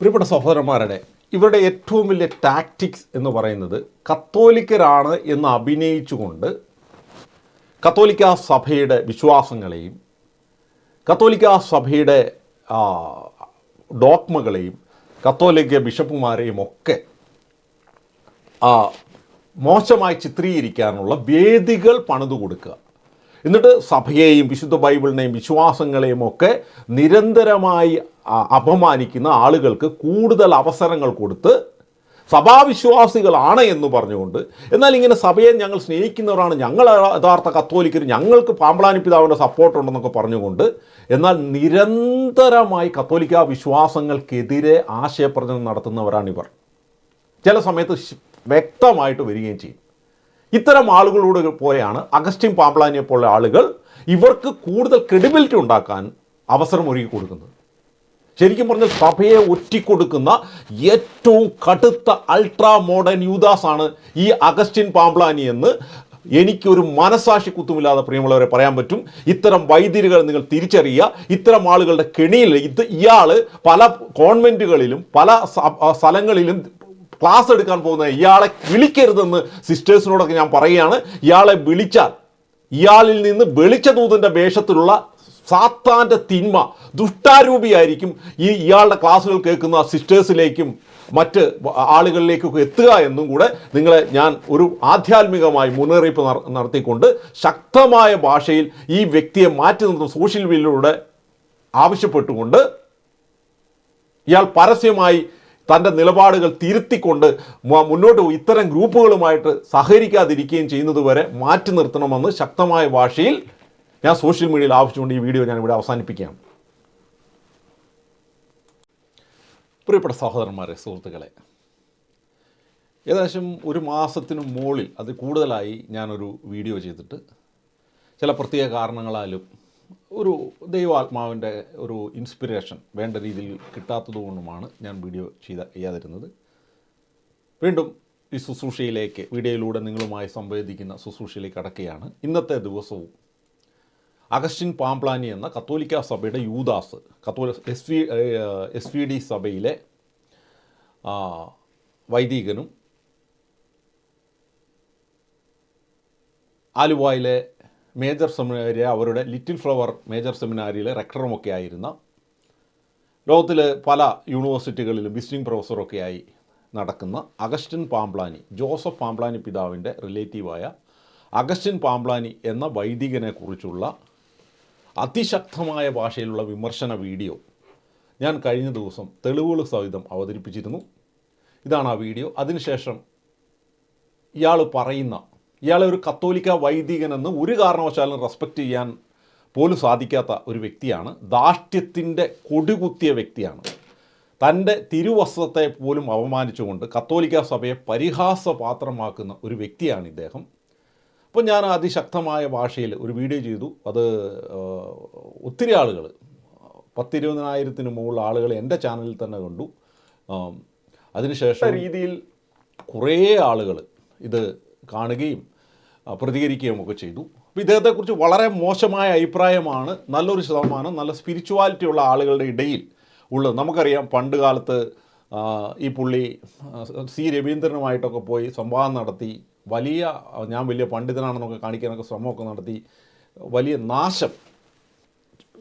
പ്രിയപ്പെട്ട സഹോദരന്മാരുടെ ഇവരുടെ ഏറ്റവും വലിയ ടാക്ടിക്സ് എന്ന് പറയുന്നത് കത്തോലിക്കരാണ് എന്ന് അഭിനയിച്ചുകൊണ്ട് കത്തോലിക്ക സഭയുടെ വിശ്വാസങ്ങളെയും കത്തോലിക്ക സഭയുടെ ഡോക്മകളെയും കത്തോലിക്ക ബിഷപ്പുമാരെയും ഒക്കെ മോശമായി ചിത്രീകരിക്കാനുള്ള വേദികൾ പണിതു കൊടുക്കുക എന്നിട്ട് സഭയെയും വിശുദ്ധ ബൈബിളിനെയും വിശ്വാസങ്ങളെയും ഒക്കെ നിരന്തരമായി അപമാനിക്കുന്ന ആളുകൾക്ക് കൂടുതൽ അവസരങ്ങൾ കൊടുത്ത് സഭാവിശ്വാസികളാണ് എന്ന് പറഞ്ഞുകൊണ്ട് എന്നാൽ ഇങ്ങനെ സഭയെ ഞങ്ങൾ സ്നേഹിക്കുന്നവരാണ് ഞങ്ങൾ യഥാർത്ഥ കത്തോലിക്കർ ഞങ്ങൾക്ക് പാമ്പളാനി പിതാവിന്റെ സപ്പോർട്ട് ഉണ്ടെന്നൊക്കെ പറഞ്ഞുകൊണ്ട് എന്നാൽ നിരന്തരമായി കത്തോലിക്ക വിശ്വാസങ്ങൾക്കെതിരെ ആശയപ്രചരണം നടത്തുന്നവരാണിവർ. ചില സമയത്ത് വ്യക്തമായിട്ട് വരികയും ചെയ്യും. ഇത്തരം ആളുകളോട് പോലെയാണ് അഗസ്റ്റിൻ പാമ്പ്ലാനിയെ പോലുള്ള ആളുകൾ ഇവർക്ക് കൂടുതൽ ക്രെഡിബിലിറ്റി ഉണ്ടാക്കാൻ അവസരം ഒരുക്കി കൊടുക്കുന്നത്. ശരിക്കും പറഞ്ഞാൽ സഭയെ ഒറ്റിക്കൊടുക്കുന്ന ഏറ്റവും കടുത്ത അൾട്രാ മോഡേൺ യൂദാസ് ആണ് ഈ അഗസ്റ്റിൻ പാമ്പ്ലാനി എന്ന് എനിക്കൊരു മനസാക്ഷി കുത്തുമില്ലാതെ പ്രിയമുള്ളവരെ പറയാൻ പറ്റും. ഇത്തരം വൈദ്യരുകൾ നിങ്ങൾ തിരിച്ചറിയുക. ഇത്തരം ആളുകളുടെ കെണിയിൽ ഇത് ഇയാൾ പല കോൺവെന്റുകളിലും പല സ്ഥലങ്ങളിലും ക്ലാസ് എടുക്കാൻ പോകുന്നത് ഇയാളെ വിളിക്കരുതെന്ന് സിസ്റ്റേഴ്സിനോടൊക്കെ ഞാൻ പറയുകയാണ്. ഇയാളെ വിളിച്ചാൽ ഇയാളിൽ നിന്ന് വെളിച്ചദൂതന്റെ വേഷത്തിലുള്ള സാത്താന്റെ തിന്മ ദുഷ്ടാരൂപിയായിരിക്കും ഈ ഇയാളുടെ ക്ലാസ്സുകൾ കേൾക്കുന്ന സിസ്റ്റേഴ്സിലേക്കും മറ്റ് ആളുകളിലേക്കൊക്കെ എത്തുക എന്നും കൂടെ നിങ്ങളെ ഞാൻ ഒരു ആധ്യാത്മികമായി മുന്നറിയിപ്പ് നടത്തിക്കൊണ്ട് ശക്തമായ ഭാഷയിൽ ഈ വ്യക്തിയെ മാറ്റി നിർത്തുന്ന സോഷ്യൽ മീഡിയയിലൂടെ ആവശ്യപ്പെട്ടുകൊണ്ട് ഇയാൾ പരസ്യമായി തന്റെ നിലപാടുകൾ തിരുത്തിക്കൊണ്ട് മുന്നോട്ട് ഇത്തരം ഗ്രൂപ്പുകളുമായിട്ട് സഹകരിക്കാതിരിക്കുകയും ചെയ്യുന്നത് വരെ മാറ്റി നിർത്തണമെന്ന് ശക്തമായ ഭാഷയിൽ ഞാൻ സോഷ്യൽ മീഡിയയിൽ ആവശ്യമുണ്ട് ഈ വീഡിയോ ഞാൻ ഇവിടെ അവസാനിപ്പിക്കുകയാണ് പ്രിയപ്പെട്ട സഹോദരന്മാരെ സുഹൃത്തുക്കളെ ഏകദേശം ഒരു മാസത്തിനു മുകളിൽ അത് കൂടുതലായി ഞാനൊരു വീഡിയോ ചെയ്തിട്ട് ചില പ്രത്യേക കാരണങ്ങളാലും ഒരു ദൈവാത്മാവിന്റെ ഒരു ഇൻസ്പിറേഷൻ വേണ്ട രീതിയിൽ കിട്ടാത്തതുകൊണ്ടുമാണ് ഞാൻ വീഡിയോ ചെയ്ത ചെയ്യാതിരുന്നത്. വീണ്ടും ഈ ശുശ്രൂഷയിലേക്ക് വീഡിയോയിലൂടെ നിങ്ങളുമായി സംവേദിക്കുന്ന ശുശ്രൂഷയിലേക്ക് അടക്കുകയാണ് ഇന്നത്തെ ദിവസവും അഗസ്റ്റിൻ പാംപ്ലാനി എന്ന കത്തോലിക്ക സഭയുടെ യൂദാസ് കത്തോലി S V S V D സഭയിലെ വൈദികനും ആലുവായിലെ മേജർ സെമിനാരിയ അവരുടെ ലിറ്റിൽ ഫ്ലവർ മേജർ സെമിനാരിയിലെ റെക്ടറുമൊക്കെ ആയിരുന്ന ലോകത്തിലെ പല യൂണിവേഴ്സിറ്റികളിലും വിസിറ്റിംഗ് പ്രൊഫസറൊക്കെയായി നടക്കുന്ന അഗസ്റ്റിൻ പാംപ്ലാനി ജോസഫ് പാംപ്ലാനി പിതാവിന്റെ റിലേറ്റീവായ അഗസ്റ്റിൻ പാംപ്ലാനി എന്ന വൈദികനെക്കുറിച്ചുള്ള അതിശക്തമായ ഭാഷയിലുള്ള വിമർശന വീഡിയോ ഞാൻ കഴിഞ്ഞ ദിവസം തെളിവുകൾ സഹിതം അവതരിപ്പിച്ചിരുന്നു. ഇതാണ് ആ വീഡിയോ. അതിനുശേഷം ഇയാൾ പറയുന്ന ഇയാളെ ഒരു കത്തോലിക്ക വൈദികനെന്ന് ഒരു കാരണവശാലും റെസ്പെക്റ്റ് ചെയ്യാൻ പോലും സാധിക്കാത്ത ഒരു വ്യക്തിയാണ്. ദാഷ്ട്യത്തിന്റെ കൊടികുത്തിയ വ്യക്തിയാണ്. തന്റെ തിരുവസ്ത്രത്തെ പോലും അപമാനിച്ചുകൊണ്ട് കത്തോലിക്ക സഭയെ പരിഹാസപാത്രമാക്കുന്ന ഒരു വ്യക്തിയാണ് ഇദ്ദേഹം. അപ്പോൾ ഞാൻ അതിശക്തമായ ഭാഷയിൽ ഒരു വീഡിയോ ചെയ്തു. അത് ഒത്തിരി ആളുകൾ പത്തിരുപതിനായിരത്തിന് മുകളിൽ ആളുകൾ എന്റെ ചാനലിൽ തന്നെ കണ്ടു. അതിനുശേഷം രീതിയിൽ കുറേ ആളുകൾ ഇത് കാണുകയും പ്രതികരിക്കുകയും ഒക്കെ ചെയ്തു. അപ്പോൾ ഇദ്ദേഹത്തെക്കുറിച്ച് വളരെ മോശമായ അഭിപ്രായമാണ് നല്ലൊരു ശതമാനം നല്ല സ്പിരിച്വാലിറ്റി ഉള്ള ആളുകളുടെ ഇടയിൽ ഉള്ളത്. നമുക്കറിയാം പണ്ട് കാലത്ത് ഈ പുള്ളി സി രവീന്ദ്രനുമായിട്ടൊക്കെ പോയി സംവാദം നടത്തി വലിയ ഞാൻ വലിയ പണ്ഡിതനാണെന്നൊക്കെ കാണിക്കാനൊക്കെ ശ്രമമൊക്കെ നടത്തി വലിയ നാശം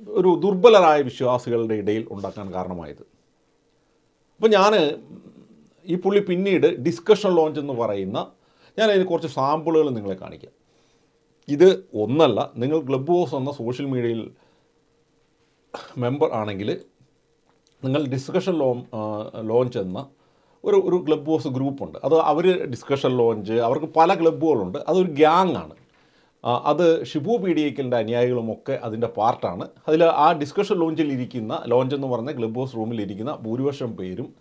ഒരു ദുർബലരായ വിശ്വാസികളുടെ ഇടയിൽ ഉണ്ടാക്കാൻ കാരണമായത്. അപ്പോൾ ഞാൻ ഈ പുള്ളി പിന്നീട് ഡിസ്കഷൻ ലോഞ്ച് എന്ന് പറയുന്ന ഞാൻ അതിന് കുറച്ച് സാമ്പിളുകൾ നിങ്ങളെ കാണിക്കാം. ഇത് ഒന്നല്ല നിങ്ങൾ ക്ലബ് ഹൗസ് എന്ന സോഷ്യൽ മീഡിയയിൽ മെമ്പർ ആണെങ്കിൽ നിങ്ങൾ ഡിസ്കഷൻ ലോ ലോഞ്ച് എന്ന ഒരു ഒരു ക്ലബ് ഹൗസ് ഗ്രൂപ്പുണ്ട്. അത് അവർ ഡിസ്കഷൻ ലോഞ്ച് അവർക്ക് പല ക്ലബ്ബുകളുണ്ട്. അതൊരു ഗ്യാങ് ആണ്. അത് ഷിബു പി ഡി എക്കലിന്റെ അനുയായികളുമൊക്കെ അതിന്റെ പാർട്ടാണ്. അതിൽ ആ ഡിസ്കഷൻ ലോഞ്ചിൽ ഇരിക്കുന്ന ലോഞ്ച് എന്ന് പറഞ്ഞ ക്ലബ് ഹൗസ് റൂമിൽ ഇരിക്കുന്ന ഭൂരിപക്ഷം പേരും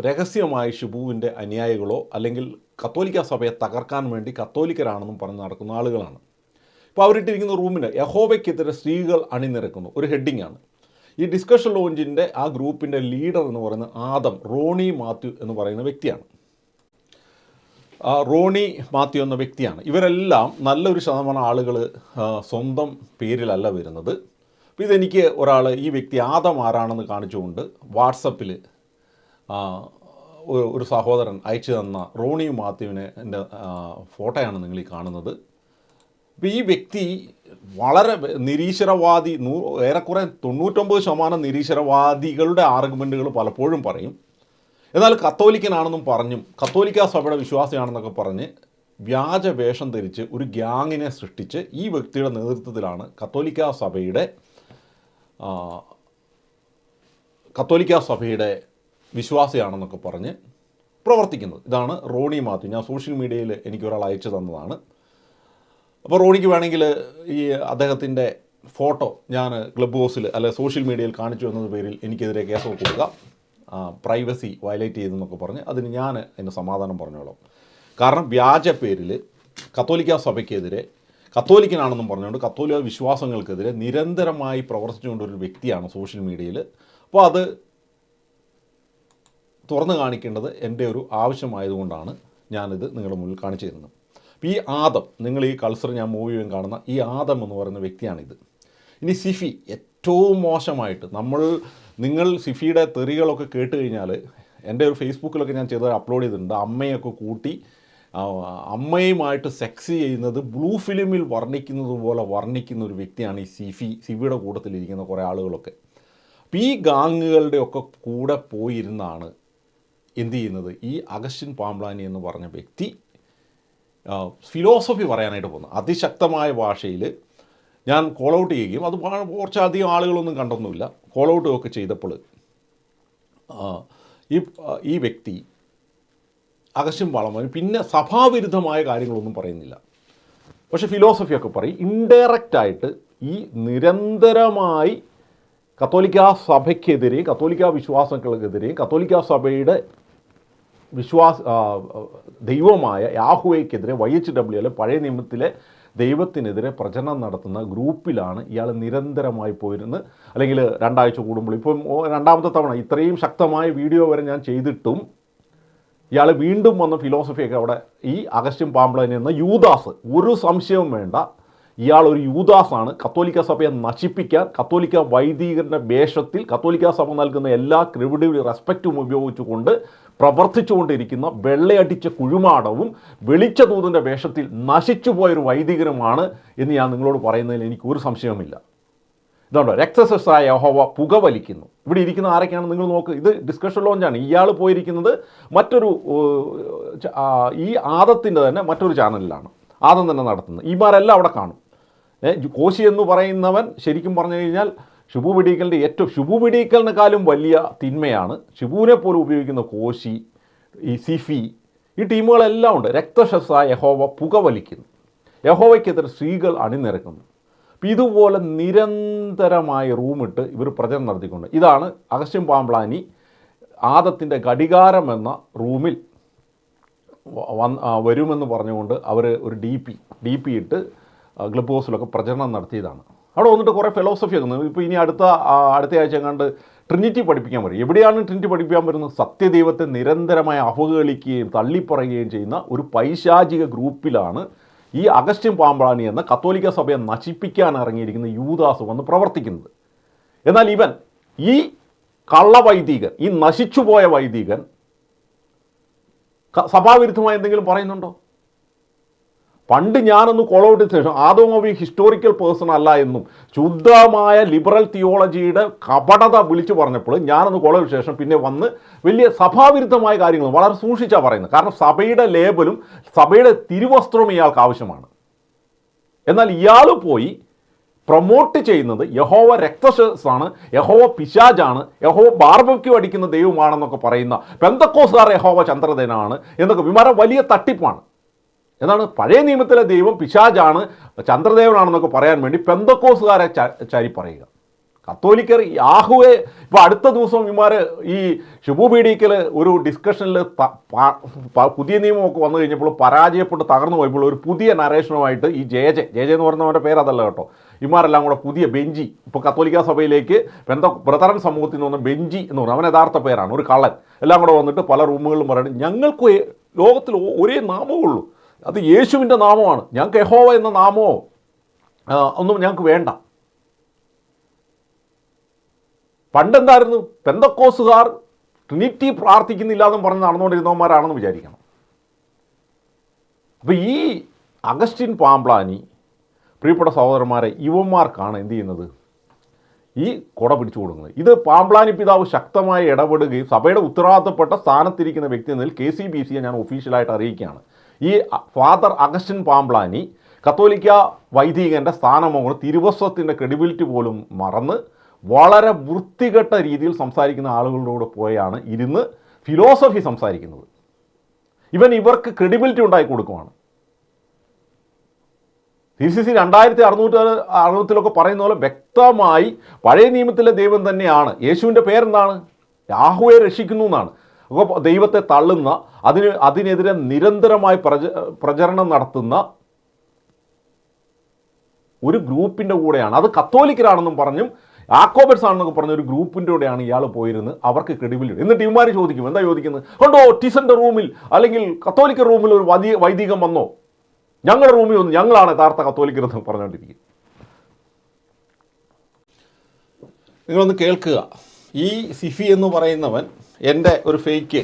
രഹസ്യമായി ഷിബുവിന്റെ അനുയായികളോ അല്ലെങ്കിൽ കത്തോലിക്ക സഭയെ തകർക്കാൻ വേണ്ടി കത്തോലിക്കരാണെന്നും പറഞ്ഞ് നടക്കുന്ന ആളുകളാണ്. ഇപ്പോൾ അവരിട്ടിരിക്കുന്ന റൂമിന് യഹോവയ്ക്കെതിരെ സ്ത്രീകൾ അണിനിരക്കുന്നു. ഒരു ഹെഡിങ് ആണ്. ഈ ഡിസ്കഷൻ ലോഞ്ചിന്റെ ആ ഗ്രൂപ്പിന്റെ ലീഡർ എന്ന് പറയുന്ന ആദം റോണി മാത്യു എന്ന് പറയുന്ന വ്യക്തിയാണ്. റോണി മാത്യു എന്ന വ്യക്തിയാണ്. ഇവരെല്ലാം നല്ലൊരു ശതമാനം ആളുകൾ സ്വന്തം പേരിലല്ല വരുന്നത്. അപ്പോൾ ഇതെനിക്ക് ഒരാൾ ഈ വ്യക്തി ആദം ആരാണെന്ന് കാണിച്ചുകൊണ്ട് വാട്സപ്പിൽ ഒരു- സഹോദരൻ അയച്ചു തന്ന റോണി മാത്യുവിനെ എന്റെ ഫോട്ടോയാണ് നിങ്ങൾ ഈ കാണുന്നത്. അപ്പോൾ ഈ വ്യക്തി വളരെ നിരീശ്വരവാദി നൂ ഏറെക്കുറെ തൊണ്ണൂറ്റൊമ്പത് ശതമാനം നിരീശ്വരവാദികളുടെ ആർഗ്യുമെന്റുകൾ പലപ്പോഴും പറയും. എന്നാൽ കത്തോലിക്കനാണെന്നും പറഞ്ഞും കത്തോലിക്ക സഭയുടെ വിശ്വാസിയാണെന്നൊക്കെ പറഞ്ഞ് വ്യാജ വേഷം ധരിച്ച് ഒരു ഗ്യാങ്ങിനെ സൃഷ്ടിച്ച് ഈ വ്യക്തിയുടെ നേതൃത്വത്തിലാണ് കത്തോലിക്ക സഭയുടെ കത്തോലിക്ക സഭയുടെ വിശ്വാസിയാണെന്നൊക്കെ പറഞ്ഞ് പ്രവർത്തിക്കുന്നത്. ഇതാണ് റോണി മാത്യു. ഞാൻ സോഷ്യൽ മീഡിയയിൽ എനിക്ക് ഒരാൾ അയച്ചു തന്നതാണ്. അപ്പോൾ റോണിക്ക് വേണമെങ്കിൽ ഈ അദ്ദേഹത്തിന്റെ ഫോട്ടോ ഞാൻ ക്ലബ് ഹൗസിൽ അല്ലെ സോഷ്യൽ മീഡിയയിൽ കാണിച്ചു എന്നത് പേരിൽ എനിക്കെതിരെ കേസ് കൊടുക്കുക. പ്രൈവസി വയലേറ്റ് ചെയ്തെന്നൊക്കെ പറഞ്ഞ് അതിന് ഞാൻ അതിന് സമാധാനം പറഞ്ഞോളാം. കാരണം വ്യാജ പേരിൽ കത്തോലിക്ക സഭയ്ക്കെതിരെ കത്തോലിക്കനാണെന്നും പറഞ്ഞുകൊണ്ട് കത്തോലിക വിശ്വാസങ്ങൾക്കെതിരെ നിരന്തരമായി പ്രവർത്തിച്ചുകൊണ്ടൊരു വ്യക്തിയാണ് സോഷ്യൽ മീഡിയയിൽ. അപ്പോൾ അത് തുറന്നു കാണിക്കേണ്ടത് എന്റെ ഒരു ആവശ്യമായതുകൊണ്ടാണ് ഞാനിത് നിങ്ങളുടെ മുന്നിൽ കാണിച്ചു തരുന്നത്. അപ്പോൾ ഈ ആദം നിങ്ങൾ ഈ കൾച്ചർ ഞാൻ മൂവിയും കാണുന്ന ഈ ആദം എന്ന് പറയുന്ന വ്യക്തിയാണിത്. ഇനി സിഫി ഏറ്റവും മോശമായിട്ട് നമ്മൾ നിങ്ങൾ സിഫിയുടെ തെറികളൊക്കെ കേട്ട് കഴിഞ്ഞാൽ എന്റെ ഒരു ഫേസ്ബുക്കിലൊക്കെ ഞാൻ ചെയ്ത അപ്ലോഡ് ചെയ്തിട്ടുണ്ട്. അമ്മയൊക്കെ കൂട്ടി അമ്മയുമായിട്ട് സെക്സ് ചെയ്യുന്നത് ബ്ലൂ ഫിലിമിൽ വർണിക്കുന്നത് പോലെ വർണിക്കുന്ന ഒരു വ്യക്തിയാണ് ഈ സിഫി. സിഫിയുടെ കൂട്ടത്തിലിരിക്കുന്ന കുറേ ആളുകളൊക്കെ. അപ്പോൾ ഈ ഗാങ്ങുകളുടെയൊക്കെ കൂടെ പോയിരുന്നാണ് എന്ത് ചെയ്യുന്നത്? ഈ അഗസ്റ്റിൻ പാംബ്ലാനി എന്ന് പറഞ്ഞ വ്യക്തി ഫിലോസഫി പറയാനായിട്ട് പോകുന്നു. അതിശക്തമായ ഭാഷയിൽ ഞാൻ കോൾ ഔട്ട് ചെയ്യുകയും അത് കുറച്ചധികം ആളുകളൊന്നും കണ്ടൊന്നുമില്ല. കോൾ ഔട്ടും ഒക്കെ ചെയ്തപ്പോൾ ഈ ഈ വ്യക്തി അഗസ്റ്റിൻ പാംബ്ലാനി പിന്നെ സഭാവിരുദ്ധമായ കാര്യങ്ങളൊന്നും പറയുന്നില്ല. പക്ഷേ ഫിലോസഫിയൊക്കെ പറയും ഇൻഡയറക്റ്റായിട്ട് ഈ നിരന്തരമായി കത്തോലിക്ക സഭയ്ക്കെതിരെയും കത്തോലിക്ക വിശ്വാസങ്ങൾക്കെതിരെയും കത്തോലിക്ക സഭയുടെ വിശ്വാസ ദൈവമായ യാഹുവയ്ക്കെതിരെ വൈ എച്ച് ഡബ്ല്യു അല്ലെ പഴയ നിയമത്തിലെ ദൈവത്തിനെതിരെ പ്രചരണം നടത്തുന്ന ഗ്രൂപ്പിലാണ് ഇയാൾ നിരന്തരമായി പോയിരുന്നത്. അല്ലെങ്കിൽ രണ്ടാഴ്ച കൂടുമ്പോൾ. ഇപ്പം രണ്ടാമത്തെ തവണ ഇത്രയും ശക്തമായ വീഡിയോ വരെ ഞാൻ ചെയ്തിട്ടും ഇയാൾ വീണ്ടും വന്ന ഫിലോസഫിയൊക്കെ അവിടെ ഈ അഗസ്റ്റ്യം പാമ്പ്ലൻ എന്ന യൂദാസ് ഒരു സംശയവും വേണ്ട. ഇയാൾ ഒരു യൂദാസാണ്. കത്തോലിക്ക സഭയെ നശിപ്പിക്കാൻ കത്തോലിക്ക വൈദികരുടെ വേഷത്തിൽ കത്തോലിക്ക സഭ നൽകുന്ന എല്ലാ ക്രെഡിബിലിറ്റി റെസ്പെക്റ്റും ഉപയോഗിച്ചുകൊണ്ട് പ്രവർത്തിച്ചുകൊണ്ടിരിക്കുന്ന വെള്ളയടിച്ച കുഴിമാടവും വെളിച്ചതൂതിന്റെ വേഷത്തിൽ നശിച്ചുപോയൊരു വൈദികനുമാണ് എന്ന് ഞാൻ നിങ്ങളോട് പറയുന്നതിൽ എനിക്ക് ഒരു സംശയവുമില്ല. ഇതുണ്ടോ രക്തസസ്സായ യഹോവ പുകവലിക്കുന്നു. ഇവിടെ ഇരിക്കുന്ന ആരൊക്കെയാണ് നിങ്ങൾ നോക്ക് ഇത് ഡിസ്കഷൻ ലോഞ്ചാണ് ഇയാൾ പോയിരിക്കുന്നത് മറ്റൊരു ഈ ആദത്തിന്റെ തന്നെ മറ്റൊരു ചാനലിലാണ്. ആദം തന്നെ നടത്തുന്നത്. ഈമാരെല്ലാം അവിടെ കാണും. കോശി എന്ന് പറയുന്നവൻ ശരിക്കും പറഞ്ഞു കഴിഞ്ഞാൽ ഷിബു ഏറ്റവും ഷിബു വലിയ തിന്മയാണ്. ഷിബുവിനെ പോലും ഉപയോഗിക്കുന്ന കോശി ഈ സിഫി ഈ ടീമുകളെല്ലാം ഉണ്ട്. രക്തശസ്സായ യഹോവ പുകവലിക്കുന്നു. യഹോവയ്ക്കെതിരെ സ്ത്രീകൾ അണിനിരക്കുന്നു. അപ്പം ഇതുപോലെ നിരന്തരമായി റൂമിട്ട് ഇവർ പ്രചരണം നടത്തിക്കൊണ്ട് ഇതാണ് അഗസ്യം പാമ്പ്ലാനി ആദത്തിന്റെ ഘടികാരം എന്ന റൂമിൽ വന്ന് വരുമെന്ന് പറഞ്ഞുകൊണ്ട് അവർ ഒരു ഡി പി ഡി പി ഇട്ട് ഗ്ലബ് ഹൗസിലൊക്കെ പ്രചരണം നടത്തിയതാണ്. അവിടെ വന്നിട്ട് കുറേ ഫിലോസഫി ഒക്കെ ഇപ്പോൾ ഇനി അടുത്ത അടുത്ത ആഴ്ച കണ്ട് ട്രിനിറ്റി പഠിപ്പിക്കാൻ വരും. എവിടെയാണ് ട്രിനിറ്റി പഠിപ്പിക്കാൻ വരുന്നത്? സത്യദൈവത്തെ നിരന്തരമായി അവഹേളിക്കുകയും തള്ളിപ്പറയുകയും ചെയ്യുന്ന ഒരു പൈശാചിക ഗ്രൂപ്പിലാണ് ഈ അഗസ്റ്റ്യൻ പാമ്പാണി എന്ന കത്തോലിക്ക സഭയെ നശിപ്പിക്കാൻ ഇറങ്ങിയിരിക്കുന്ന യൂദാസ് വന്ന് പ്രവർത്തിക്കുന്നത്. എന്നാൽ ഇവൻ ഈ കള്ളവൈദികൻ ഈ നശിച്ചുപോയ വൈദികൻ സഭാവിരുദ്ധമായി എന്തെങ്കിലും പറയുന്നുണ്ടോ? പണ്ട് ഞാനൊന്ന് കൊളൗട്ടിന് ശേഷം ആദോമവി ഹിസ്റ്റോറിക്കൽ പേഴ്സൺ അല്ല എന്നും ശുദ്ധമായ ലിബറൽ തിയോളജിയുടെ കപടത വിളിച്ചു പറഞ്ഞപ്പോൾ ഞാനൊന്ന് കൊളവിന് ശേഷം പിന്നെ വന്ന് വലിയ സഭാവിരുദ്ധമായ കാര്യങ്ങൾ വളരെ സൂക്ഷിച്ചാണ് പറയുന്നത്. കാരണം സഭയുടെ ലേബലും സഭയുടെ തിരുവസ്ത്രവും ഇയാൾക്ക് ആവശ്യമാണ്. എന്നാൽ ഇയാൾ പോയി പ്രൊമോട്ട് ചെയ്യുന്നത് യഹോവ രക്തശാണ് യഹോവ പിശാജാണ് യഹോവ ബാർബക്യു അടിക്കുന്ന ദൈവമാണെന്നൊക്കെ പറയുന്ന പെന്തക്കോസുകാർ യഹോവ ചന്ദ്രദേനാണ് എന്നൊക്കെ വിമാനം വലിയ തട്ടിപ്പാണ്. എന്നാണ് പഴയ നിയമത്തിലെ ദൈവം പിശാജാണ് ചന്ദ്രദേവനാണെന്നൊക്കെ പറയാൻ വേണ്ടി പെന്തക്കോസുകാരെ ചാരി പറയുക. കത്തോലിക്കർ യാഹുവെ ഇപ്പോൾ അടുത്ത ദിവസം ഇമാർ ഈ ഷിബു ഒരു ഡിസ്കഷനിൽ പുതിയ നിയമമൊക്കെ വന്നു കഴിഞ്ഞപ്പോൾ പരാജയപ്പെട്ട് തകർന്നു പോയപ്പോൾ ഒരു പുതിയ നരേഷനുമായിട്ട് ഈ ജയജെ ജെ ജെ ജെ എന്ന് പറയുന്നവന്റെ പേര് അതല്ല കേട്ടോ. ഇമാരെല്ലാം കൂടെ പുതിയ ബെഞ്ചി ഇപ്പോൾ കത്തോലിക്ക സഭയിലേക്ക് ബന്ധ ബ്രദറൻ സമൂഹത്തിൽ നിന്ന് ബെഞ്ചി എന്ന് പറയുന്നത് അവൻ യഥാർത്ഥ പേരാണ് ഒരു കള്ളൻ. എല്ലാം കൂടെ വന്നിട്ട് പല റൂമുകളിലും പറയുന്നത് ഞങ്ങൾക്ക് ലോകത്തിൽ ഒരേ നാമമേ ഉള്ളൂ. അത് യേശുവിന്റെ നാമമാണ്. ഞങ്ങൾക്ക് യഹോവ എന്ന നാമോ ഒന്നും ഞങ്ങൾക്ക് വേണ്ട. പണ്ടെന്തായിരുന്നു? പെന്തക്കോസുകാർ ട്രിനിറ്റി പ്രാർത്ഥിക്കുന്നില്ല എന്നും പറഞ്ഞ് നടന്നുകൊണ്ടിരുന്നവന്മാരാണെന്ന് വിചാരിക്കണം. അപ്പോൾ ഈ അഗസ്റ്റിൻ പാംപ്ലാനി പ്രിയപ്പെട്ട സഹോദരന്മാരെ ഇവന്മാർക്കാണ് എന്ത് ചെയ്യുന്നത്? ഈ കൊട പിടിച്ചു കൊടുക്കുന്നത്. ഇത് പാംപ്ലാനി പിതാവ് ശക്തമായി ഇടപെടുകയും സഭയുടെ ഉത്തരവാദിത്തപ്പെട്ട സ്ഥാനത്തിരിക്കുന്ന വ്യക്തി എന്നതിൽ കെ സി ബി സിയെ ഞാൻ ഒഫീഷ്യലായിട്ട് അറിയിക്കുകയാണ്. ഈ ഫാദർ അഗസ്റ്റിൻ പാംപ്ലാനി കത്തോലിക്ക വൈദികന്റെ സ്ഥാനമോ തിരുവസ്വത്തിന്റെ ക്രെഡിബിലിറ്റി പോലും മറന്ന് വളരെ വൃത്തികെട്ട രീതിയിൽ സംസാരിക്കുന്ന ആളുകളുടെ പോയാണ് ഇരുന്ന് ഫിലോസഫി സംസാരിക്കുന്നത്. ഇവൻ ഇവർക്ക് ക്രെഡിബിലിറ്റി ഉണ്ടാക്കി കൊടുക്കുവാണ്. സി സി സി രണ്ടായിരത്തി അറുന്നൂറ്റി അറുപത്തിലൊക്കെ പറയുന്ന പോലെ വ്യക്തമായി പഴയ നിയമത്തിലെ ദൈവം തന്നെയാണ്. യേശുവിന്റെ പേരെന്താണ്? യാഹുവെ രക്ഷിക്കുന്നു എന്നാണ്. ദൈവത്തെ തള്ളുന്ന അതിന് അതിനെതിരെ നിരന്തരമായി പ്രച പ്രചരണം നടത്തുന്ന ഒരു ഗ്രൂപ്പിന്റെ കൂടെയാണ്. അത് കത്തോലിക്കരാണെന്നും പറഞ്ഞും ആക്കോബറ്റ്സ് ആണെന്നൊക്കെ പറഞ്ഞ ഒരു ഗ്രൂപ്പിന്റെ കൂടെയാണ് ഇയാൾ പോയിരുന്നത് അവർക്ക് ക്രെഡിബിലിറ്റി. എന്നിട്ട് ഇവന്മാർ ചോദിക്കും എന്താ ചോദിക്കുന്നത് കണ്ടോ ടിസന്റെ റൂമിൽ അല്ലെങ്കിൽ കത്തോലിക്ക റൂമിൽ ഒരു വൈദി വൈദികം വന്നോ? ഞങ്ങളുടെ റൂമിൽ വന്നു ഞങ്ങളാണ് യഥാർത്ഥ കത്തോലിക്കരെന്ന് പറഞ്ഞുകൊണ്ടിരിക്കുക നിങ്ങളൊന്ന് കേൾക്കുക. ഈ സിഫി എന്ന് പറയുന്നവൻ എന്റെ ഒരു ഫേക്ക്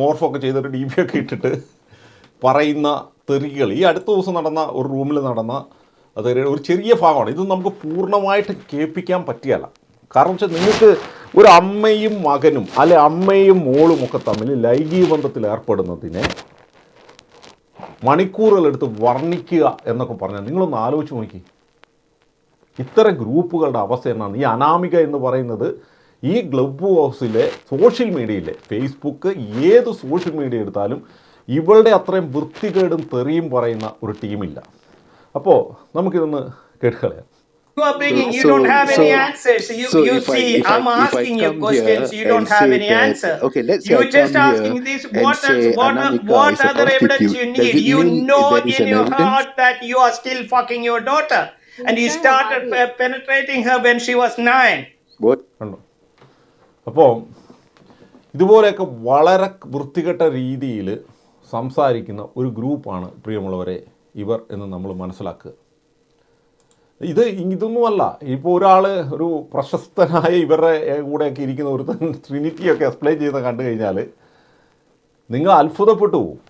മോർഫൊക്കെ ചെയ്തിട്ട് ഡി പി ഒക്കെ ഇട്ടിട്ട് പറയുന്ന തെറികൾ. ഈ അടുത്ത ദിവസം നടന്ന ഒരു റൂമിൽ നടന്ന അത് ഒരു ചെറിയ ഭാഗമാണ്. ഇത് നമുക്ക് പൂർണമായിട്ട് കേൾപ്പിക്കാൻ പറ്റിയല്ല. കാരണം വെച്ചാൽ നിങ്ങൾക്ക് ഒരു അമ്മയും മകനും അല്ലെ അമ്മയും മോളും ഒക്കെ തമ്മിൽ ലൈംഗിക ബന്ധത്തിൽ ഏർപ്പെടുന്നതിനെ മണിക്കൂറുകളെടുത്ത് വർണിക്കുക എന്നൊക്കെ പറഞ്ഞാൽ നിങ്ങളൊന്ന് ആലോചിച്ച് നോക്കി. ഇത്തരം ഗ്രൂപ്പുകളുടെ അവസ്ഥ എന്നാണ്. ഈ അനാമിക എന്ന് പറയുന്നത് ഈ ക്ലബ് ഹൗസിലെ സോഷ്യൽ മീഡിയയിലെ ഫേസ്ബുക്ക് ഏത് സോഷ്യൽ മീഡിയ എടുത്താലും ഇവളുടെ അത്രയും വൃത്തികേടും തെറിയും പറയുന്ന ഒരു ടീമില്ല അപ്പോൾ നമുക്കിതൊന്ന് കേട്ടുകളയാം You are begging, you So- don't have any so- answers. You, so you see, I- I'm asking you questions, you don't have any that- answer. okay, let's say You're I just come asking here this, and what, say else, what, Anamika what other evidence you need? You know in your evidence? heart that you are still fucking your daughter. And you started penetrating her when she was nine. What? അപ്പോൾ ഇതുപോലെയൊക്കെ വളരെ വൃത്തികെട്ട രീതിയിൽ സംസാരിക്കുന്ന ഒരു ഗ്രൂപ്പാണ് പ്രിയമുള്ളവരെ ഇവർ എന്ന് നമ്മൾ മനസ്സിലാക്കുക. ഇത് ഇതൊന്നുമല്ല. ഇപ്പോൾ ഒരാൾ ഒരു പ്രശസ്തനായ ഇവരുടെ കൂടെയൊക്കെ ഇരിക്കുന്ന ഒരു ട്രിനിറ്റിയൊക്കെ എക്സ്പ്ലെയിൻ ചെയ്ത് കണ്ടു കഴിഞ്ഞാൽ നിങ്ങൾ അത്ഭുതപ്പെട്ടു പോകും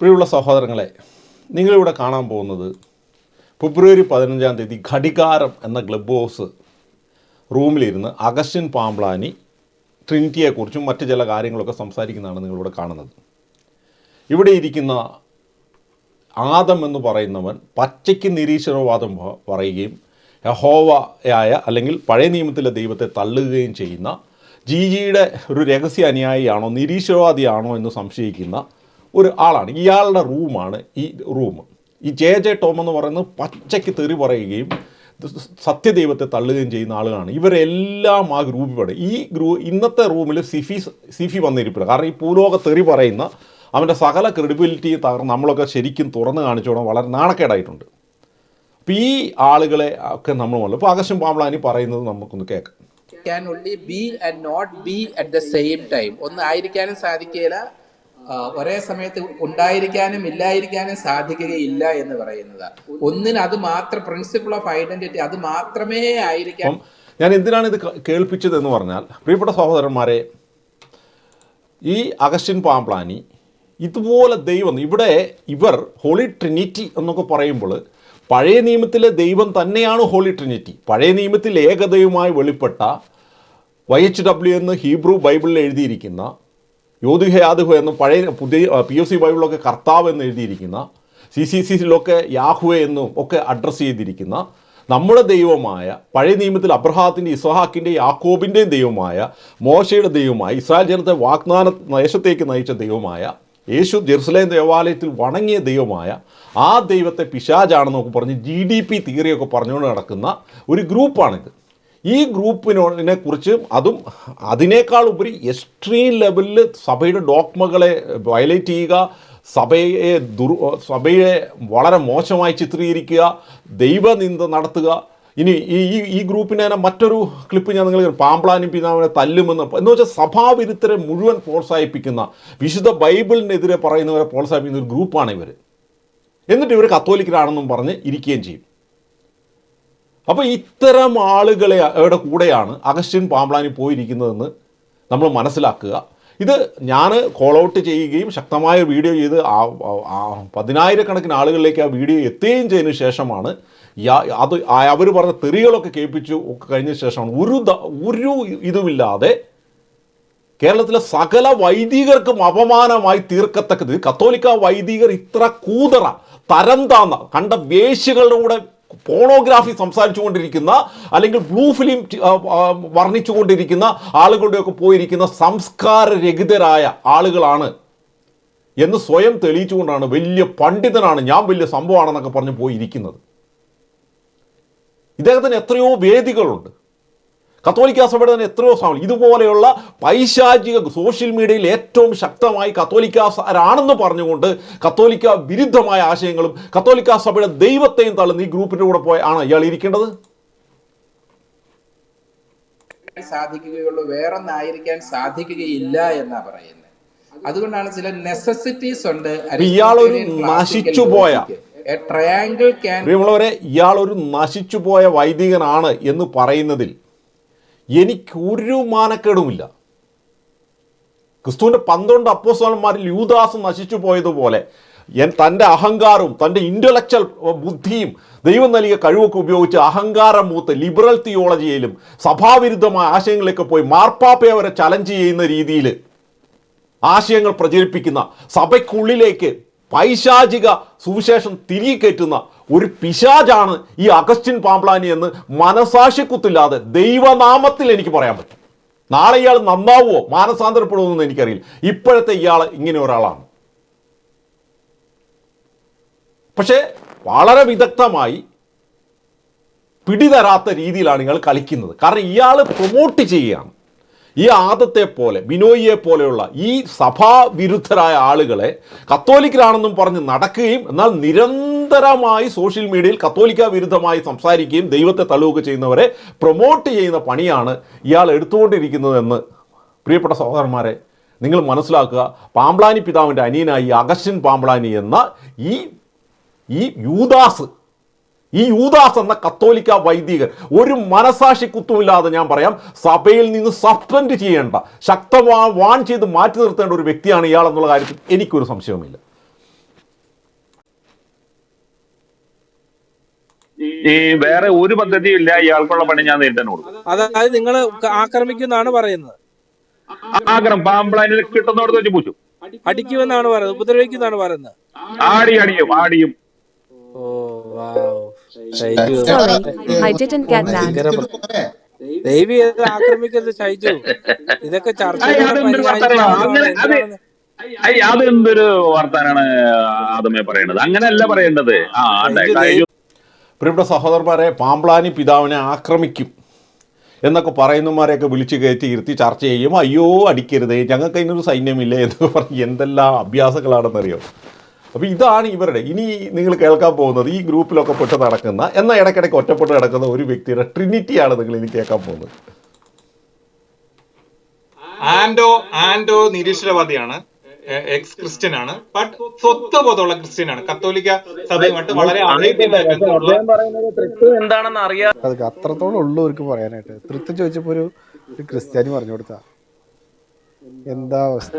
പ്രിയമുള്ള സഹോദരങ്ങളെ നിങ്ങളിവിടെ കാണാൻ പോകുന്നത് ഫെബ്രുവരി പതിനഞ്ചാം തീയതി ഘടികാരം എന്ന ക്ലബ് ഹൗസ് റൂമിലിരുന്ന് അഗസ്റ്റിൻ പാംപ്ലാനി ട്രിനിറ്റിയെക്കുറിച്ചും മറ്റ് ചില കാര്യങ്ങളൊക്കെ സംസാരിക്കുന്നതാണ് നിങ്ങളിവിടെ കാണുന്നത്. ഇവിടെ ഇരിക്കുന്ന ആദം എന്ന് പറയുന്നവൻ പച്ചയ്ക്ക് നിരീശ്വരവാദം പറയുകയും യഹോവയായ അല്ലെങ്കിൽ പഴയ നിയമത്തിലെ ദൈവത്തെ തള്ളുകയും ചെയ്യുന്ന ജിജിയുടെ ഒരു രഹസ്യ അനുയായിയാണോ നിരീശ്വരവാദിയാണോ എന്ന് സംശയിക്കുന്ന ഒരു ആളാണ്. ഇയാളുടെ റൂമാണ് ഈ റൂം ഈ ജെ ജെ ടോം എന്ന് പറയുന്നത് പച്ചയ്ക്ക് തെറി പറയുകയും സത്യദൈവത്തെ തള്ളുകയും ചെയ്യുന്ന ആളുകളാണ്. ഇവരെല്ലാം ആ ഗ്രൂപ്പിൽപ്പെടും ഈ ഗ്രൂ ഇന്നത്തെ റൂമിൽ സിഫി സിഫി വന്നിരിപ്പില്ല. കാരണം ഈ പൂലോക തെറി പറയുന്ന അവന്റെ സകല ക്രെഡിബിലിറ്റി തകർന്ന് നമ്മളൊക്കെ ശരിക്കും തുറന്ന് കാണിച്ചോണം വളരെ നാണക്കേടായിട്ടുണ്ട്. അപ്പോൾ ഈ ആളുകളെ ഒക്കെ നമ്മൾ വന്നു. ഇപ്പോൾ ആകാശം പാമ്പളാനി പറയുന്നത് നമുക്കൊന്ന് കേൾക്കാം. Can only be and not be at the same time ഒന്ന് ആയിരിക്കാനും സാധിക്കുകയില്ല ആ, ഒരേ സമയത്ത് ഉണ്ടായിരിക്കാനും ഇല്ലായിരിക്കാനും സാധിക്കുകയില്ല എന്ന് പറയുന്നത്. ഒന്നിന് അത് മാത്രം പ്രിൻസിപ്പിൾ ഓഫ് ഐഡന്റിറ്റി അത് മാത്രമേ ആയിരിക്കാം ഞാൻ എന്തിനാണ് ഇത് കേൾപ്പിച്ചത് എന്ന് പറഞ്ഞാൽ പ്രിയപ്പെട്ട സഹോദരന്മാരെ ഈ അഗസ്റ്റിൻ പാംപ്ലാനി ഇതുപോലെ ദൈവം ഇവിടെ ഇവർ ഹോളി ട്രിനിറ്റി എന്നൊക്കെ പറയുമ്പോൾ പഴയ നിയമത്തിലെ ദൈവം തന്നെയാണ് ഹോളി ട്രിനിറ്റി. പഴയ നിയമത്തിൽ ഏകദൈവമായി വെളിപ്പെട്ട വൈ എച്ച് ഡബ്ല്യു എന്ന് ഹീബ്രു ബൈബിളിൽ എഴുതിയിരിക്കുന്ന യോധുഹയാദുഹു എന്നും പഴയ പുതിയ പി എസ് സി ബൈബിളിലൊക്കെ കർത്താവ് എന്ന് എഴുതിയിരിക്കുന്ന സി സി സിയിലൊക്കെ യാഹുവെ എന്നും ഒക്കെ അഡ്രസ്സ് ചെയ്തിരിക്കുന്ന നമ്മുടെ ദൈവമായ പഴയ നിയമത്തിൽ അബ്രഹാത്തിന്റെ ഇസ്ഹാക്കിന്റെ യാക്കോബിന്റെയും ദൈവമായ മോശയുടെ ദൈവമായ ഇസ്രായേൽ ജനത്തെ വാഗ്ദാന ദേശത്തേക്ക് നയിച്ച ദൈവമായ യേശു ജെറുസലേം ദേവാലയത്തിൽ വണങ്ങിയ ദൈവമായ ആ ദൈവത്തെ പിശാജാണെന്നൊക്കെ പറഞ്ഞ് ജി ഡി പി തിയറിയൊക്കെ പറഞ്ഞുകൊണ്ട് നടക്കുന്ന ഒരു ഗ്രൂപ്പാണിത്. ഈ ഗ്രൂപ്പിനെ കുറിച്ച് അതും അതിനേക്കാൾ ഉപരി എക്സ്ട്രീം ലെവലിൽ സഭയുടെ ഡോക്മകളെ വയലേറ്റ് ചെയ്യുക സഭയെ ദുർ സഭയെ വളരെ മോശമായി ചിത്രീകരിക്കുക ദൈവനിന്ദ നടത്തുക. ഇനി ഈ ഈ ഈ ഗ്രൂപ്പിനെ മറ്റൊരു ക്ലിപ്പ് ഞാൻ നിങ്ങൾ പാമ്പ്ലാനും പിതാവിനെ തല്ലുമെന്ന് എന്ന് വെച്ചാൽ സഭാവിരുദ്ധരെ മുഴുവൻ പ്രോത്സാഹിപ്പിക്കുന്ന വിശുദ്ധ ബൈബിളിനെതിരെ പറയുന്നവരെ പ്രോത്സാഹിപ്പിക്കുന്ന ഒരു ഗ്രൂപ്പാണ് ഇവർ എന്നിട്ട് ഇവർ കത്തോലിക്കരാണെന്നും പറഞ്ഞ് ഇരിക്കുകയും ചെയ്യും. അപ്പോൾ ഇത്തരം ആളുകളെ അവരുടെ കൂടെയാണ് അഗസ്റ്റിൻ പാമ്പ്ലാനി പോയിരിക്കുന്നതെന്ന് നമ്മൾ മനസ്സിലാക്കുക. ഇത് ഞാൻ കോൾ ഔട്ട് ചെയ്യുകയും ശക്തമായ വീഡിയോ ചെയ്ത് പതിനായിരക്കണക്കിന് ആളുകളിലേക്ക് ആ വീഡിയോ എത്തുകയും ചെയ്തതിന് ശേഷമാണ് അത് അവർ പറഞ്ഞ തെറികളൊക്കെ കേൾപ്പിച്ചു ഒക്കെ കഴിഞ്ഞ ശേഷമാണ് ഒരു ഒരു ഇതുമില്ലാതെ കേരളത്തിലെ സകല വൈദികർക്കും അപമാനമായി തീർക്കത്തക്കത്. കത്തോലിക്ക വൈദികർ ഇത്ര കൂതറ തരം താന്ന കണ്ട വേശികളുടെ കൂടെ പോണോഗ്രാഫി സംസാരിച്ചുകൊണ്ടിരിക്കുന്ന അല്ലെങ്കിൽ ബ്ലൂ ഫിലിം വർണിച്ചുകൊണ്ടിരിക്കുന്ന ആളുകളുടെയൊക്കെ പോയിരിക്കുന്ന സംസ്കാരരഹിതരായ ആളുകളാണ് എന്ന് സ്വയം തെളിയിച്ചുകൊണ്ടാണ് വലിയ പണ്ഡിതനാണ് ഞാൻ വലിയ സംഭവമാണെന്നൊക്കെ പറഞ്ഞ് പോയിരിക്കുന്നത്. ഇദ്ദേഹത്തിന് എത്രയോ വേദികളുണ്ട്. കത്തോലിക്ക സഭയുടെ തന്നെ എത്രയോ സമയം ഇതുപോലെയുള്ള പൈശാചിക സോഷ്യൽ മീഡിയയിൽ ഏറ്റവും ശക്തമായി കത്തോലിക്കാരാണെന്ന് പറഞ്ഞുകൊണ്ട് കത്തോലിക്ക വിരുദ്ധമായ ആശയങ്ങളും കത്തോലിക്ക സഭയുടെ ദൈവത്തെയും തള്ളുന്ന ഈ ഗ്രൂപ്പിന്റെ കൂടെ പോയ ആണ് ഇയാൾ ഇരിക്കേണ്ടത്? സാധിക്കുകയുള്ളൂ. വേറൊന്നായിരിക്കാൻ സാധിക്കുകയില്ല എന്നാ പറയുന്നത് അതുകൊണ്ടാണ് ചില നെസസിറ്റീസ് ഉണ്ട് ഇയാളൊരു നശിച്ചുപോയ ട്രയാങ്കിൾ ക്യാൻ നശിച്ചു നശിച്ചുപോയ വൈദികനാണ് എന്ന് പറയുന്നതിൽ എനിക്ക് ഒരു മാനക്കേടുമില്ല. ക്രിസ്തുവിന്റെ പന്ത്രണ്ട് അപ്പോസ്തലന്മാരിൽ യൂദാസ് നശിച്ചു പോയതുപോലെ തന്റെ അഹങ്കാരവും തന്റെ ഇന്റലക്ച്വൽ ബുദ്ധിയും ദൈവം നൽകിയ കഴിവൊക്കെ ഉപയോഗിച്ച് അഹങ്കാരം മൂത്ത് ലിബറൽ തിയോളജിയിലും സഭാവിരുദ്ധമായ ആശയങ്ങളിലൊക്കെ പോയി മാർപ്പാപ്പയെ വരെ ചലഞ്ച് ചെയ്യുന്ന രീതിയിൽ ആശയങ്ങൾ പ്രചരിപ്പിക്കുന്ന സഭയ്ക്കുള്ളിലേക്ക് പൈശാചിക സുവിശേഷം തിരികെ കയറ്റുന്ന ഒരു പിശാജാണ് ഈ അഗസ്റ്റിൻ പാംപ്ലാനി എന്ന് മനസാക്ഷിക്കുത്തില്ലാതെ ദൈവനാമത്തിൽ എനിക്ക് പറയാൻ പറ്റും. നാളെ ഇയാൾ നന്നാവുമോ? മാനസാന്തരപ്പെടുമോ എന്ന് എനിക്കറിയില്ല. ഇപ്പോഴത്തെ ഇയാൾ ഇങ്ങനെ ഒരാളാണ്. പക്ഷേ വളരെ വിദഗ്ധമായി പിടിതരാത്ത രീതിയിലാണ് ഇയാൾ കളിക്കുന്നത്. കാരണം ഇയാൾ പ്രൊമോട്ട് ചെയ്യുകയാണ്. ഈ ആദത്തെ പോലെ ബിനോയിയെ പോലെയുള്ള ഈ സഭാവിരുദ്ധരായ ആളുകളെ കത്തോലിക്കരാണെന്നും പറഞ്ഞ് നടക്കുകയും എന്നാൽ നിരന്തരമായി സോഷ്യൽ മീഡിയയിൽ കത്തോലിക്ക വിരുദ്ധമായി സംസാരിക്കുകയും ദൈവത്തെ തള്ളുകയൊക്കെ ചെയ്യുന്നവരെ പ്രൊമോട്ട് ചെയ്യുന്ന പണിയാണ് ഇയാൾ എടുത്തുകൊണ്ടിരിക്കുന്നതെന്ന് പ്രിയപ്പെട്ട സഹോദരന്മാരെ നിങ്ങൾ മനസ്സിലാക്കുക പാമ്പ്ലാനി പിതാവിന്റെ അനിയനായി അഗസ്റ്റിൻ പാമ്പ്ലാനി എന്ന ഈ ഈ യൂദാസ് ഈ യൂദാസ് എന്ന കത്തോലിക്ക വൈദികൻ ഒരു മനസാക്ഷി കുത്തുമില്ലാതെ ഞാൻ പറയാം സഭയിൽ നിന്ന് സസ്പെൻഡ് ചെയ്യേണ്ട ശക്തമാ വാൺ ചെയ്ത് മാറ്റി നിർത്തേണ്ട ഒരു വ്യക്തിയാണ് ഇയാൾ എന്നുള്ള കാര്യത്തിൽ എനിക്കൊരു സംശയവുമില്ല. ഈ വേറെ ഒരു പദ്ധതിയും ഇല്ല ഇയാൾക്കുള്ള പണി ഞാൻ നേരിട്ട് തന്നെ കൊടുക്കും. അതായത് നിങ്ങൾ ആക്രമിക്കുന്നാണ് പറയുന്നത്. ആക്രം പാമ്പ്ലാനിൽ കിട്ടുന്നോടത്ത് വെച്ച് പൂച്ചു അടിക്കുമെന്നാണ് പറയുന്നത് ഉപദ്രവിക്കുന്നാണ് പറയുന്നത്. ആടി അടിയും ആടിയും. ഓ. Shaiju. Sorry, I didn't get that. ഭയങ്കര പ്ര- ദൈവം ഇത് ആക്രമിക്കരുത് ഷൈജു? ഇതൊക്കെ ചർച്ച അതെന്തൊരു. അങ്ങനെ അത്. അയ്യ, അതെന്തൊരു വർത്താനാണ് ആദ്യമേ പറയേണ്ടത്? അങ്ങനെയല്ല പറയേണ്ടത്. ആ കഴിഞ്ഞു പ്രിയപ്പെട്ട സഹോദരന്മാരെ പാമ്പ്ലാനി പിതാവിനെ ആക്രമിക്കും എന്നൊക്കെ പറയുന്നവന്മാരെയൊക്കെ വിളിച്ചു കയറ്റി ഇരുത്തി ചർച്ച ചെയ്യും. അയ്യോ അടിക്കരുതേ. ഞങ്ങൾക്ക് അതിനൊരു സൈന്യമില്ലേ എന്നൊക്കെ പറഞ്ഞ് എന്തെല്ലാം അഭ്യാസങ്ങളാണെന്നറിയോ? അപ്പോൾ ഇതാണ് ഇവരുടെ ഇനി നിങ്ങൾ കേൾക്കാൻ പോകുന്നത് ഈ ഗ്രൂപ്പിലൊക്കെ പെട്ട് നടക്കുന്ന എന്നാൽ ഇടയ്ക്കിടയ്ക്ക് ഒറ്റപ്പെട്ട് നടക്കുന്ന ഒരു വ്യക്തിയുടെ ട്രിനിറ്റിയാണ് നിങ്ങൾ ഇനി കേൾക്കാൻ പോകുന്നത്. ആൻഡോ ആൻഡോ നിരീശ്വരവാദിയാണ്. എക്സ് ക്രിസ്ത്യൻ ആണ്. ബട്ട് സ്വത്ത് ബോധമുള്ള ക്രിസ്ത്യൻ ആണ്. കത്തോലിക്ക സഭയുമായിട്ട് വളരെ എന്താണെന്ന് അറിയാ. അത്രത്തോളം ഉള്ളൂ അവർക്ക് പറയാനായിട്ട് തൃത്വം ചോദിച്ചപ്പോ ഒരു ക്രിസ്ത്യാനി പറഞ്ഞു കൊടുത്ത. എന്താ അവസ്ഥ?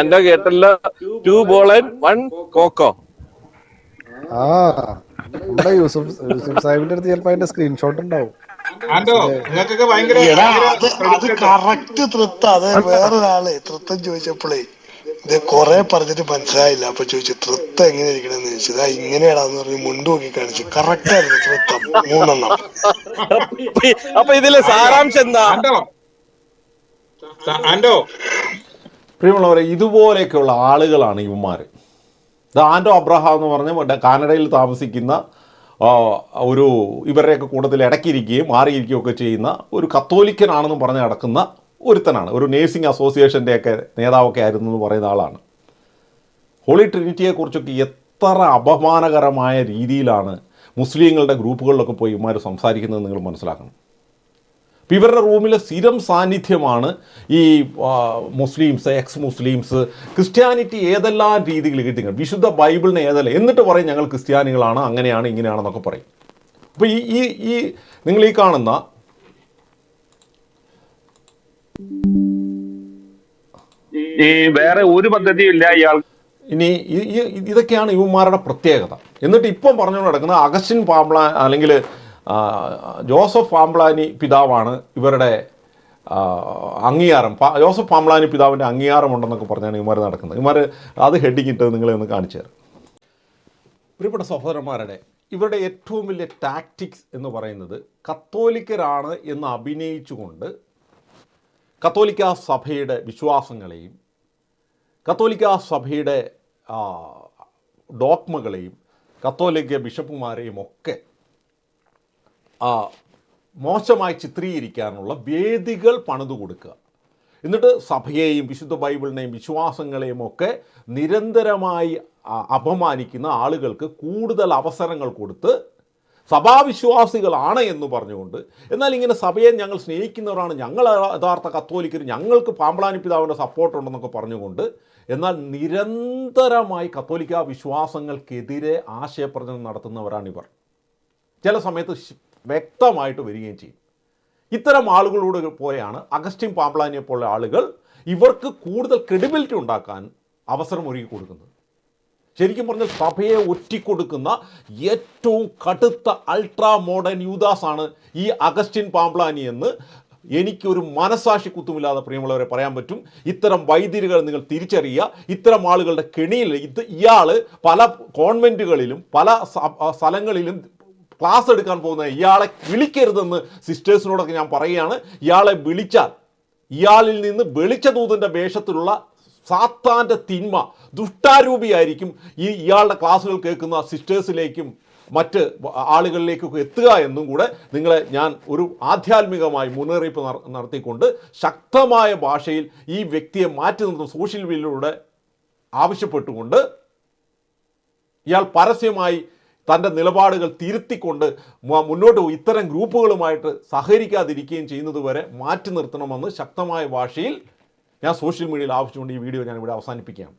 എന്റെ കേട്ടല്ലോ ടു ബോൾ ആൻഡ് വൺ കോക്കോ ആ നമ്മുടെ യൂസുഫ് യൂസുഫ് സാഹിബിന്റെ അടുത്ത് ചിലപ്പോ അതിന്റെ സ്ക്രീൻഷോട്ട് ഉണ്ടാവും. അത് കറക്റ്റ് തൃത്ത അത് വേറൊരാൾ തൃത്തം ചോദിച്ചപ്പോഴേ ഇത് കൊറേ പറഞ്ഞിട്ട് മനസ്സിലായില്ല. അപ്പൊ ചോദിച്ചു തൃത്ത എങ്ങനെ ഇരിക്കണെന്ന് ചോദിച്ചത് ഇങ്ങനെയാണെന്ന് പറഞ്ഞ് മുണ്ട് നോക്കി കാണിച്ചു. കറക്റ്റ് ആയിരുന്നു തൃത്തം മൂന്നെണ്ണം. അപ്പൊ ഇതിലെ സാരാംശം എന്താ? പ്രിയമുള്ളവരെ ഇതുപോലെയൊക്കെയുള്ള ആളുകളാണ് ഇവന്മാർ ഇത് ആൻഡോ അബ്രഹാം എന്ന് പറഞ്ഞ കാനഡയിൽ താമസിക്കുന്ന ഒരു ഇവരുടെയൊക്കെ കൂട്ടത്തിൽ ഇടയ്ക്കിരിക്കുകയും മാറിയിരിക്കുകയും ഒക്കെ ചെയ്യുന്ന ഒരു കത്തോലിക്കനാണെന്ന് പറഞ്ഞ് നടക്കുന്ന ഒരുത്തനാണ്. ഒരു നേഴ്സിംഗ് അസോസിയേഷന്റെയൊക്കെ നേതാവൊക്കെ ആയിരുന്നു എന്ന് പറയുന്ന ആളാണ്. ഹോളി ട്രിനിറ്റിയെക്കുറിച്ചൊക്കെ എത്ര അപമാനകരമായ രീതിയിലാണ് മുസ്ലിങ്ങളുടെ ഗ്രൂപ്പുകളിലൊക്കെ പോയി ഇവന്മാർ സംസാരിക്കുന്നത് നിങ്ങൾ മനസ്സിലാക്കണം. ഇപ്പം ഇവരുടെ റൂമിലെ സ്ഥിരം സാന്നിധ്യമാണ് ഈ മുസ്ലിംസ് എക്സ് മുസ്ലിംസ് ക്രിസ്ത്യാനിറ്റി ഏതെല്ലാം രീതിയിൽ കിട്ടുക വിശുദ്ധ ബൈബിളിനെ ഏതെല്ലാം? എന്നിട്ട് പറയും ഞങ്ങൾ ക്രിസ്ത്യാനികളാണ് അങ്ങനെയാണ് ഇങ്ങനെയാണെന്നൊക്കെ പറയും. അപ്പോൾ ഈ ഈ ഈ നിങ്ങൾ ഈ കാണുന്ന വേറെ ഒരു പദ്ധതി ഇല്ല ഇയാൾ ഇനി ഇതൊക്കെയാണ് ഇവന്മാരുടെ പ്രത്യേകത. എന്നിട്ട് ഇപ്പം പറഞ്ഞുകൊണ്ട് നടക്കുന്ന അഗസ്റ്റിൻ പാമ്പ്ള അല്ലെങ്കിൽ ജോസഫ് പാമ്പ്ലാനി പിതാവാണ് ഇവരുടെ അംഗീകാരം. ജോസഫ് പാമ്പ്ലാനി പിതാവിന്റെ അംഗീകാരം ഉണ്ടെന്നൊക്കെ പറഞ്ഞാണ് ഇവർ നടക്കുന്നത്. ഇവർ അത് ഹെഡിങ് ഇട്ട് നിങ്ങളെ ഒന്ന് കാണിച്ചു തരാം. പ്രിയപ്പെട്ട സഹോദരന്മാരുടെ ഇവരുടെ ഏറ്റവും വലിയ ടാക്ടിക്സ് എന്ന് പറയുന്നത് കത്തോലിക്കരാണ് എന്ന് അഭിനയിച്ചുകൊണ്ട് കത്തോലിക്ക സഭയുടെ വിശ്വാസങ്ങളെയും കത്തോലിക്ക സഭയുടെ ഡോക്മകളെയും കത്തോലിക്ക ബിഷപ്പുമാരെയും ഒക്കെ മോശമായി ചിത്രീകരിക്കാനുള്ള വേദികൾ പണിതു കൊടുക്കുക. എന്നിട്ട് സഭയെയും വിശുദ്ധ ബൈബിളിനെയും വിശ്വാസങ്ങളെയും ഒക്കെ നിരന്തരമായി അപമാനിക്കുന്ന ആളുകൾക്ക് കൂടുതൽ അവസരങ്ങൾ കൊടുത്ത് സഭാവിശ്വാസികളാണ് എന്ന് പറഞ്ഞുകൊണ്ട് എന്നാൽ ഇങ്ങനെ സഭയെ ഞങ്ങൾ സ്നേഹിക്കുന്നവരാണ് ഞങ്ങൾ യഥാർത്ഥ കത്തോലിക്കർ ഞങ്ങൾക്ക് പാമ്പളാനി പിതാവിന്റെ സപ്പോർട്ട് ഉണ്ടെന്നൊക്കെ പറഞ്ഞുകൊണ്ട് എന്നാൽ നിരന്തരമായി കത്തോലിക്ക വിശ്വാസങ്ങൾക്കെതിരെ ആശയപ്രചരണം നടത്തുന്നവരാണിവർ. ചില സമയത്ത് വ്യക്തമായിട്ട് വരികയും ചെയ്യും. ഇത്തരം ആളുകളോട് പോലെയാണ് അഗസ്റ്റിൻ പാമ്പ്ലാനിയെ പോലുള്ള ആളുകൾ ഇവർക്ക് കൂടുതൽ ക്രെഡിബിലിറ്റി ഉണ്ടാക്കാൻ അവസരം ഒരുക്കി കൊടുക്കുന്നത്. ശരിക്കും പറഞ്ഞാൽ സഭയെ ഒറ്റിക്കൊടുക്കുന്ന ഏറ്റവും കടുത്ത അൾട്രാ മോഡേൺ ആണ് ഈ അഗസ്റ്റിൻ പാമ്പ്ലാനി എന്ന് എനിക്കൊരു മനസാക്ഷി കുത്തുമില്ലാതെ പ്രിയമുള്ളവരെ പറയാൻ പറ്റും. ഇത്തരം വൈദ്യരുകൾ നിങ്ങൾ തിരിച്ചറിയുക. ഇത്തരം ആളുകളുടെ കെണിയിൽ ഇത് ഇയാൾ പല കോൺവെന്റുകളിലും പല സ്ഥലങ്ങളിലും ക്ലാസ് എടുക്കാൻ പോകുന്ന ഇയാളെ വിളിക്കരുതെന്ന് സിസ്റ്റേഴ്സിനോടൊക്കെ ഞാൻ പറയുകയാണ്. ഇയാളെ വിളിച്ചാൽ ഇയാളിൽ നിന്ന് വെളിച്ചദൂതന്റെ വേഷത്തിലുള്ള സാത്താന്റെ തിന്മ ദുഷ്ടാരൂപിയായിരിക്കും ഈ ഇയാളുടെ ക്ലാസ്സുകൾ കേൾക്കുന്ന സിസ്റ്റേഴ്സിലേക്കും മറ്റ് ആളുകളിലേക്കൊക്കെ എത്തുക എന്നും കൂടെ നിങ്ങളെ ഞാൻ ഒരു ആധ്യാത്മികമായി മുന്നറിയിപ്പ് നട- നടത്തിക്കൊണ്ട് ശക്തമായ ഭാഷയിൽ ഈ വ്യക്തിയെ മാറ്റി നിർത്തുന്ന സോഷ്യൽ മീഡിയയിലൂടെ ആവശ്യപ്പെട്ടുകൊണ്ട് ഇയാൾ പരസ്യമായി തന്റെ നിലപാടുകൾ തിരുത്തിക്കൊണ്ട് മുന്നോട്ട് ഇത്തരം ഗ്രൂപ്പുകളുമായിട്ട് സഹകരിക്കാതിരിക്കുകയും ചെയ്യുന്നത് വരെ മാറ്റി നിർത്തണമെന്ന് ശക്തമായ ഭാഷയിൽ ഞാൻ സോഷ്യൽ മീഡിയയിൽ ആവശ്യമുണ്ട്. ഈ വീഡിയോ ഞാൻ ഇവിടെ അവസാനിപ്പിക്കുകയാണ്.